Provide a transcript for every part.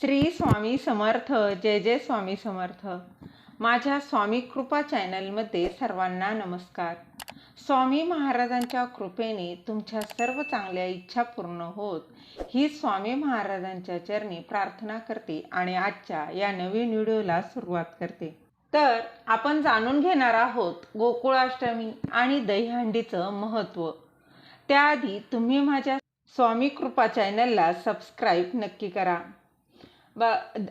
श्री स्वामी समर्थ जय जय स्वामी समर्थ. माझ्या स्वामी कृपा चॅनलमध्ये सर्वांना नमस्कार. स्वामी महाराजांच्या कृपेने तुमच्या सर्व चांगल्या इच्छा पूर्ण होत ही स्वामी महाराजांच्या चरणी प्रार्थना करते आणि आजच्या या नवीन व्हिडिओला सुरुवात करते. तर आपण जाणून घेणार आहोत गोकुळाष्टमी आणि दहीहंडीचं महत्त्व. त्याआधी तुम्ही माझ्या स्वामी कृपा चॅनलला सबस्क्राईब नक्की करा. ब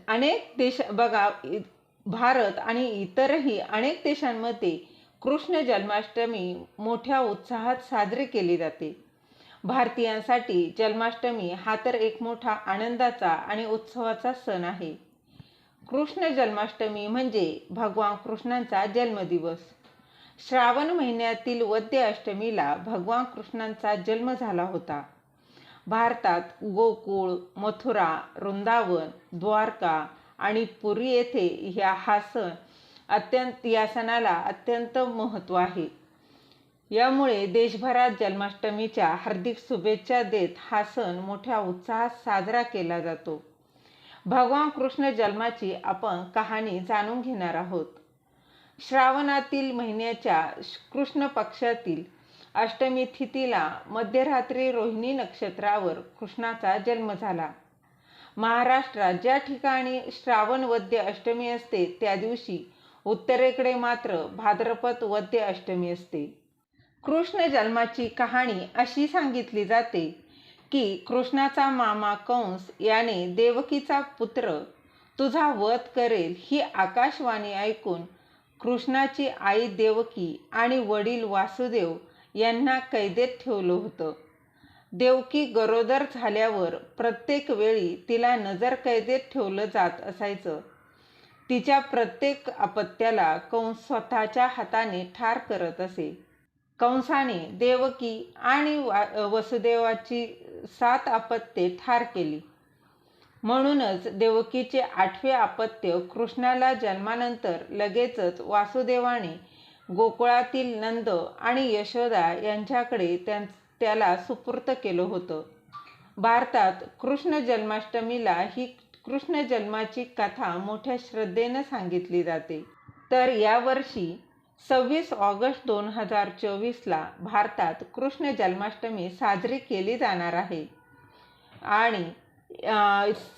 अनेक देश बघा इ- भारत आणि इतरही अनेक देशांमध्ये कृष्ण जन्माष्टमी मोठ्या उत्साहात साजरी केली जाते. भारतीयांसाठी जन्माष्टमी हा तर एक मोठा आनंदाचा आणि उत्सवाचा सण आहे. कृष्ण जन्माष्टमी म्हणजे भगवान कृष्णांचा जन्मदिवस. श्रावण महिन्यातील वद्य अष्टमीला भगवान कृष्णांचा जन्म झाला होता. भारतात गोकुळ मथुरा वृंदावन द्वारका आणि पुरी येथे ह्या हा सण अत्यंत या सणाला अत्यंत महत्त्व आहे. यामुळे देशभरात जन्माष्टमीच्या हार्दिक शुभेच्छा देत हा सण मोठ्या उत्साहात साजरा केला जातो. भगवान कृष्ण जन्माची आपण कहाणी जाणून घेणार आहोत. श्रावणातील महिन्याच्या कृष्ण पक्षातील अष्टमी तिथीला मध्यरात्री रोहिणी नक्षत्रावर कृष्णाचा जन्म झाला. महाराष्ट्रात ज्या ठिकाणी श्रावण वद्य अष्टमी असते त्या दिवशी उत्तरेकडे मात्र भाद्रपद वद्य अष्टमी असते. कृष्ण जन्माची कहाणी अशी सांगितली जाते की कृष्णाचा मामा कंस याने देवकीचा पुत्र तुझा वध करेल ही आकाशवाणी ऐकून कृष्णाची आई देवकी आणि वडील वासुदेव यांना कैदेत ठेवलं होतं. देवकी गरोदर झाल्यावर प्रत्येक वेळी तिला नजर कैदेत ठेवलं जात असायचं. तिच्या प्रत्येक अपत्याला कंस स्वतःच्या हाताने ठार करत असे. कंसाने देवकी आणि वसुदेवाची सात अपत्ये ठार केली. म्हणूनच देवकीचे आठवे अपत्य कृष्णाला जन्मानंतर लगेचच वासुदेवाने गोकुळातील नंद आणि यशोदा यांच्याकडे त्यां त्याला सुपूर्त केलं होतं. भारतात कृष्ण जन्माष्टमीला ही कृष्ण जन्माची कथा मोठ्या श्रद्धेनं सांगितली जाते. तर यावर्षी सव्वीस ऑगस्ट दोन हजार चोवीसला भारतात कृष्ण जन्माष्टमी साजरी केली जाणार आहे. आणि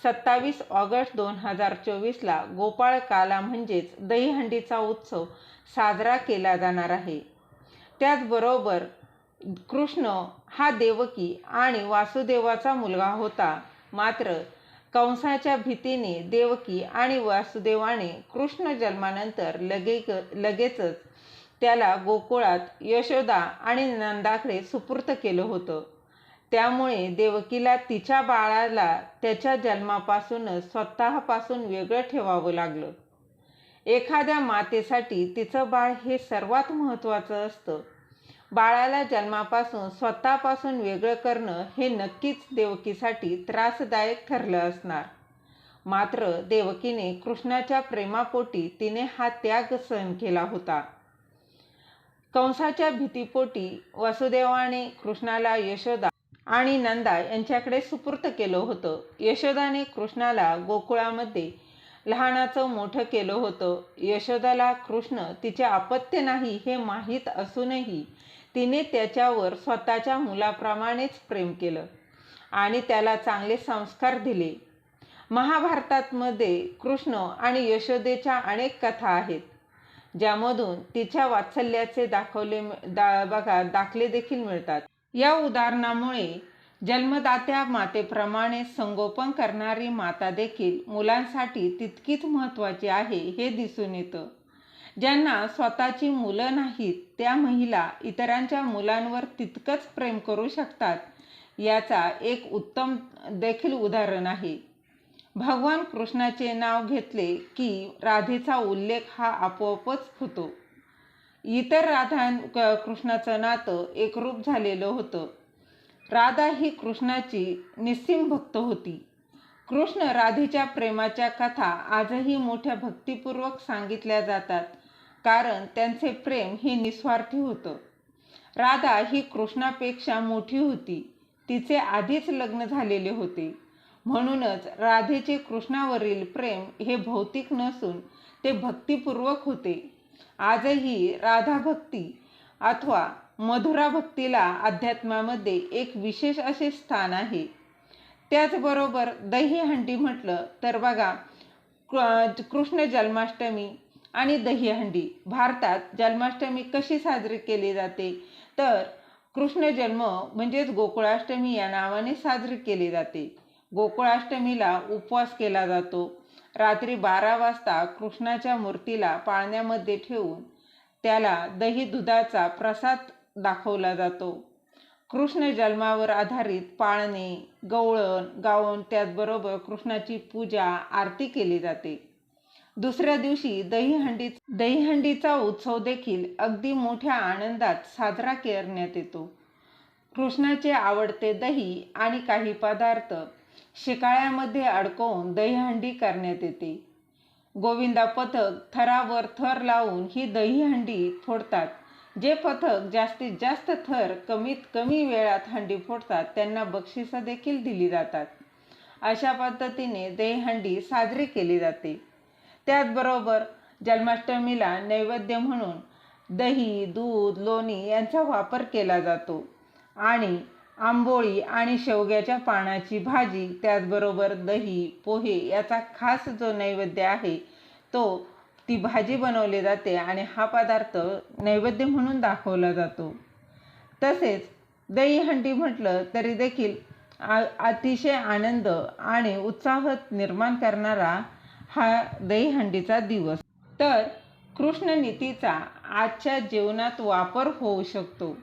सत्तावीस ऑगस्ट दोन हजार चोवीसला गोपाळ काला म्हणजेच दहीहंडीचा उत्सव साजरा केला जाणार आहे. त्याचबरोबर कृष्ण हा देवकी आणि वासुदेवाचा मुलगा होता. मात्र कंसाच्या भीतीने देवकी आणि वासुदेवाने कृष्ण जन्मानंतर लगे लगेचच त्याला गोकुळात यशोदा आणि नंदाकडे सुपूर्त केलं होतं. त्यामुळे देवकीला तिच्या बाळाला त्याच्या जन्मापासूनच स्वतःपासून वेगळं ठेवावं लागलं. एखाद्या मातेसाठी तिचं बाळ हे सर्वात महत्त्वाचं असतं. बाळाला जन्मापासून स्वतःपासून वेगळं करणं हे नक्कीच देवकीसाठी त्रासदायक ठरलं असणार. मात्र देवकीने कृष्णाच्या प्रेमापोटी तिने हा त्याग सहन केला होता. कंसाच्या भीतीपोटी वसुदेवाने कृष्णाला यशोदा आणि नंदा यांच्याकडे सुपूर्त केलं होतं. यशोदाने कृष्णाला गोकुळामध्ये लहानाचं मोठं केलं होतं. यशोदाला कृष्ण तिचे अपत्य नाही हे माहीत असूनही तिने त्याच्यावर स्वतःच्या मुलाप्रमाणेच प्रेम केलं आणि त्याला चांगले संस्कार दिले. महाभारतामध्ये कृष्ण आणि यशोदेच्या अनेक कथा आहेत ज्यामधून तिच्या वात्सल्याचे दाखवले दा बघा दाखले देखील मिळतात. या उदाहरणामुळे जन्मदात्या मातेप्रमाणे संगोपन करणारी माता देखील मुलांसाठी तितकीच महत्त्वाची आहे हे दिसून येतं. ज्यांना स्वतःची मुलं नाहीत त्या महिला इतरांच्या मुलांवर तितकंच प्रेम करू शकतात याचा एक उत्तम देखील उदाहरण आहे. भगवान कृष्णाचे नाव घेतले की राधेचा उल्लेख हा आपोआपच होतो. इतर राधा क- कृष्णाचं नातं एकरूप झालेलं होतं. राधा ही कृष्णाची निस्सीम भक्त होती. कृष्ण राधेच्या प्रेमाच्या कथा आजही मोठ्या भक्तिपूर्वक सांगितल्या जातात कारण त्यांचे प्रेम हे निस्वार्थी होतं. राधा ही कृष्णापेक्षा मोठी होती. तिचे आधीच लग्न झालेले होते. म्हणूनच राधेचे कृष्णावरील प्रेम हे भौतिक नसून ते भक्तीपूर्वक होते. आजही राधा भक्ती अथवा मधुरा भक्तीला अध्यात्मामध्ये एक विशेष असे स्थान आहे. त्याचबरोबर दहीहंडी म्हटलं तर बघा कृष्ण जन्माष्टमी आणि दहीहंडी भारतात जन्माष्टमी कशी साजरी केली जाते? तर कृष्ण जन्म म्हणजेच गोकुळाष्टमी या नावाने साजरी केली जाते. गोकुळाष्टमीला उपवास केला जातो. रात्री बारा वाजता कृष्णाच्या मूर्तीला पाळण्यामध्ये ठेवून त्याला दही दुधाचा प्रसाद दाखवला जातो. कृष्ण जन्मावर आधारित पाळणे गवळण गाऊन त्याचबरोबर कृष्णाची पूजा आरती केली जाते. दुसऱ्या दिवशी दहीहंडी दहीहंडीचा उत्सव देखील अगदी मोठ्या आनंदात साजरा करण्यात येतो. कृष्णाचे आवडते दही आणि काही पदार्थ शिकाळ्यामध्ये अडकवून दहीहंडी करण्यात येते. गोविंदा पथक थरावर थर लावून ही दहीहंडी फोडतात. जे पथक जास्तीत जास्त थर कमीत कमी वेळात हंडी फोडतात त्यांना बक्षिसं देखील दिली जातात. अशा पद्धतीने दहीहंडी साजरी केली जाते. त्याचबरोबर जन्माष्टमीला नैवेद्य म्हणून दही दूध लोणी यांचा वापर केला जातो. आणि आंबोळी आणि शेवग्याच्या पानाची भाजी त्याचबरोबर दही पोहे याचा खास जो नैवेद्य आहे तो ती भाजी बनवली जाते आणि हा पदार्थ नैवेद्य म्हणून दाखवला जातो. तसेच दहीहंडी म्हटलं तरी देखील आ अतिशय आनंद आणि उत्साह निर्माण करणारा हा दहीहंडीचा दिवस. तर कृष्णनीतीचा आजच्या जीवनात वापर होऊ शकतो.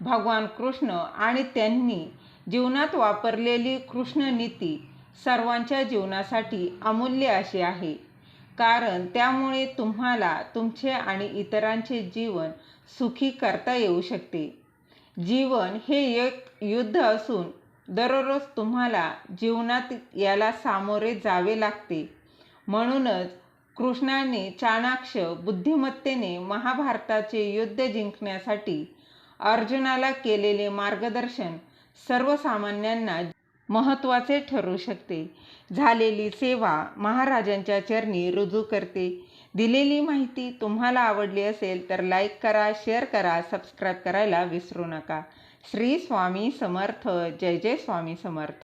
भगवान कृष्ण आणि त्यांनी जीवनात वापरलेली कृष्णनीती सर्वांच्या जीवनासाठी अमूल्य अशी आहे. कारण त्यामुळे तुम्हाला तुमचे आणि इतरांचे जीवन सुखी करता येऊ शकते. जीवन हे एक युद्ध असून दररोज तुम्हाला जीवनात याला सामोरे जावे लागते. म्हणूनच कृष्णाने चाणाक्ष बुद्धिमत्तेने महाभारताचे युद्ध जिंकण्यासाठी अर्जुनाला केलेले मार्गदर्शन सर्वसामान्यांना महत्त्वाचे ठरू शकते. झालेली सेवा महाराजांच्या चरणी रुजू करते. दिलेली माहिती तुम्हाला आवडली असेल तर लाईक करा शेअर करा सबस्क्राईब करायला विसरू नका. श्री स्वामी समर्थ. जय जय स्वामी समर्थ.